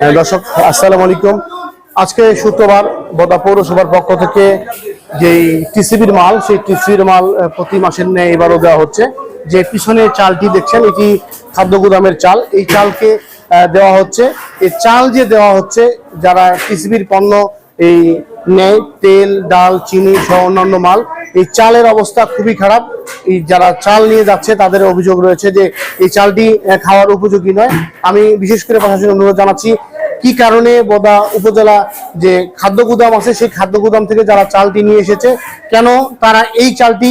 হ্যাঁ, দর্শক আসসালামু আলাইকুম। আজকে শুক্রবার বোদা পৌরসভার পক্ষ থেকে যেই টিসিবির মাল সেই টিসিবির মাল প্রতি মাসের ন্যায় এবারও দেওয়া হচ্ছে। যে পিছনে চালটি দেখছেন এটি খাদ্য গুদামের চাল। এই চালকে দেওয়া হচ্ছে। এই চাল যে দেওয়া হচ্ছে যারা টিসিবির পণ্য এই নেয় তেল ডাল চিনি সহ অন্যান্য মাল এই চালের অবস্থা খুবই খারাপ। এই যারা চাল নিয়ে যাচ্ছে, তাদের অভিযোগ রয়েছে যে এই চালটি খাওয়ার উপযোগী নয়। আমি বিশেষ করে প্রশাসনের অনুরোধ জানাচ্ছি, কি কারণে বোদা উপজেলা যে খাদ্য গুদাম আছে, সেই খাদ্য গুদাম থেকে যারা চালটি নিয়ে এসেছে, কেন তারা এই চালটি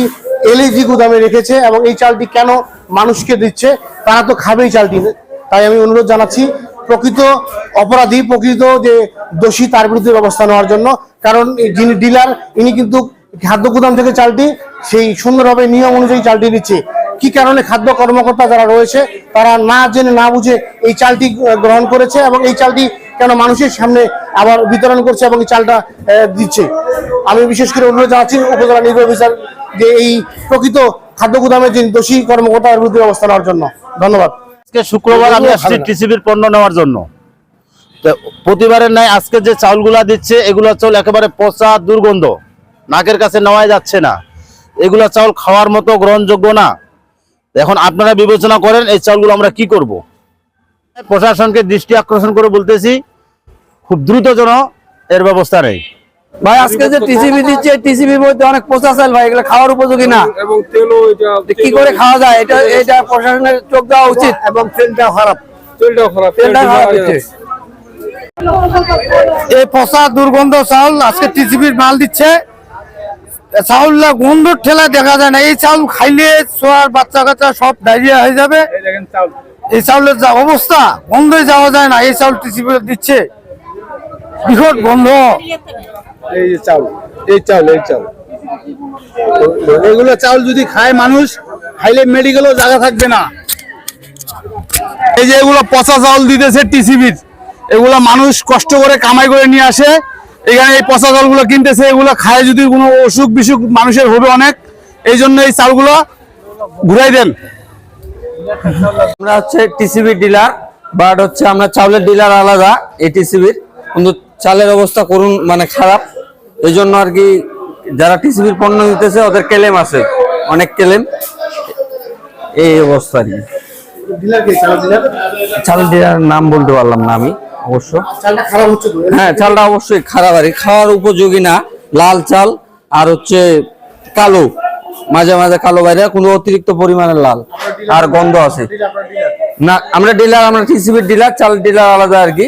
এলএজি গুদামে রেখেছে এবং এই চালটি কেন মানুষকে দিচ্ছে? তারা তো খাবেই চালটি। তাই আমি অনুরোধ জানাচ্ছি, প্রকৃত অপরাধী, প্রকৃত যে দোষী, তার বিরুদ্ধে ব্যবস্থা নেওয়ার জন্য। কারণ যিনি ডিলার, ইনি কিন্তু খাদ্য গুদাম থেকে চালটি সেই সুন্দরভাবে নিয়ম অনুযায়ী চালটি দিচ্ছে কি কারণে খাদ্য কর্মকর্তা যারা রয়েছে তারা না জেনে না বুঝে এই চালটি গ্রহণ করেছে এবং এই চালটি কেন মানুষের সামনে আবার বিতরণ করছে এবং এই চালটা দিচ্ছে। আমি বিশেষ করে অনুরোধ জানাচ্ছি উপজেলা নির্বাহী অফিসার যে এই প্রকৃত খাদ্য গুদামের যে দোষী কর্মকর্তার বিরুদ্ধে ব্যবস্থা নেওয়ার জন্য। ধন্যবাদ। আজকে শুক্রবার আমি আসছি টিসিবির পণ্য নেওয়ার জন্য। প্রতিবারের নাই আজকে যে চাউলগুলা দিচ্ছে এগুলো চাউল একেবারে পচা দুর্গন্ধ। নাকের কাছে নেওয়াই যাচ্ছে না। এগুলা চাউল খাওয়ার মতো গ্রহণযোগ্য না। এখন আপনারা বিবেচনা করেন এই চাউলগুলো আমরা কি করব। প্রশাসনকে দৃষ্টি আকর্ষণ করে বলতেছি খুব দ্রুত যেন এর ব্যবস্থা নেই। ভাই আজকে যে টিসিবি দিচ্ছে টিসিবির মধ্যে অনেক পচা চাল ভাই এগুলো খাওয়ার উপযোগী না। এবং তেলও কি করে খাওয়া যায় এটা এটা প্রশাসনের চোখ দেওয়া উচিত। এবং তেলটা খারাপ। তেলটাও খারাপ তেলটা খারাপ এই পচা দুর্গন্ধ চাল আজকে টিসিবির মাল দিচ্ছে। চাউলটা গন্ধ ঠেলা দেখা যায় না। এই চাউল খাইলে ছোয়ার বাচ্চা কাচ্চা সব ডায়রিয়া হয়ে যাবে। এই চাউলের যা অবস্থা যাওয়া যায় না। এই চাউল দিচ্ছে। বিকট গন্ধ। এই চাউল এই চাউল এই চাউল। এগুলো চাউল যদি খায় মানুষ খাইলে মেডিকেলও জায়গা থাকবে না। এই যে এগুলো পচা চাউল দিতেছে টিসিবির। এগুলো মানুষ কষ্ট করে কামাই করে নিয়ে আসে। এখানে এই পচা চালগুলো কিনতেছে, এগুলো খায় যদি কোনো অসুখ বিসুখ মানুষের হবে অনেক, এই জন্য এই চালগুলো ঘুরাই দেন। আমরা হচ্ছে টিসিবি ডিলার, বাট হচ্ছে আমরা চাউলের ডিলার আলাদা, এই টিসিবির। কিন্তু চালের অবস্থা করুন মানে খারাপ। এই জন্য আর কি যারা টিসিবির পণ্য নিতেছে, ওদের কেলেম আছে, অনেক কেলেম। এই অবস্থা আর কি ডিলার কে চাল ডিলার চালের ডিলার নাম বলতে পারলাম না আমি অবশ্য। হ্যাঁ চালটা অবশ্যই খারাপ আর খাওয়ার উপযোগী না। লাল চাল আর হচ্ছে কালো মাঝে মাঝে কালো বাইরে কোনো অতিরিক্ত পরিমাণের লাল। আর গন্ধ আছে। না আমরা ডিলার আমরা টিসিবির ডিলার চাল ডিলার আলাদা আর কি।